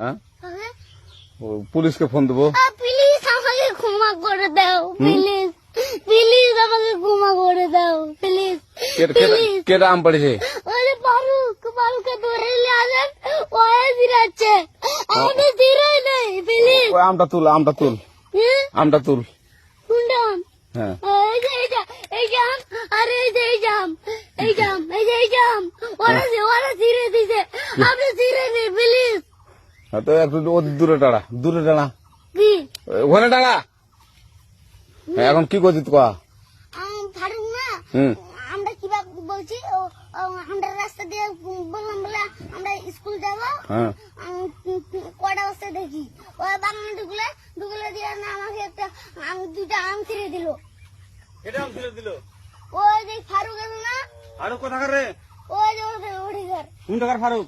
হ্যাঁ হ্যাঁ? ও, পুলিশকে ফোন দেবো প্লিজ আমাকে ক্ষমা করে দাও প্লিজ প্লিজ আমাকে ক্ষমা করে দাও প্লিজ কেটা- কেটা- প্লিজ কেটা আম পড়েছে ওরে ফারুক ফারুককে ধরে নিয়ে আসেন ওয়ে দিরাচ্ছে আমাদের দিরাই নেই প্লিজ ওই আমটা তুল আমটা তুল আমটা তুল কুন্ডাম হ্যাঁ এই যে এই যে এই জাম আরে এই যে এই জাম এই জাম এই যে এই জাম ওরা যে ওরা ছিঁড়ে দিছে আপনি ছিঁড়ে নেই প্লিজ হ্যাঁ, তো একটু ও দূরে দাঁড়া দূরে দাঁড়া কি? ওখানে দাঁড়া হ্যাঁ, এখন কি করছিস কয়া আম, ফারুক না আমরা কীভাবে বলছি আমরা রাস্তা দিয়ে বললাম বলে আমরা স্কুল যাব। হ্যাঁ। আম, কটা বস্তা দেখি? ওই বাগানে ঢুকলে ঢুকলে দিয়ে না আমাকে একটা আম দুটা আম ছিঁড়ে দিল। এটা আম ছিঁড়ে দিল? ওই যে ফারুক আছে না? ফারুক কোথাকার রে? ওই যে ওঠে ঘর। কোন টাকার ফারুক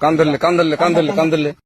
কান ধরলে কান ধরলে কান ধরলে কান ধরলে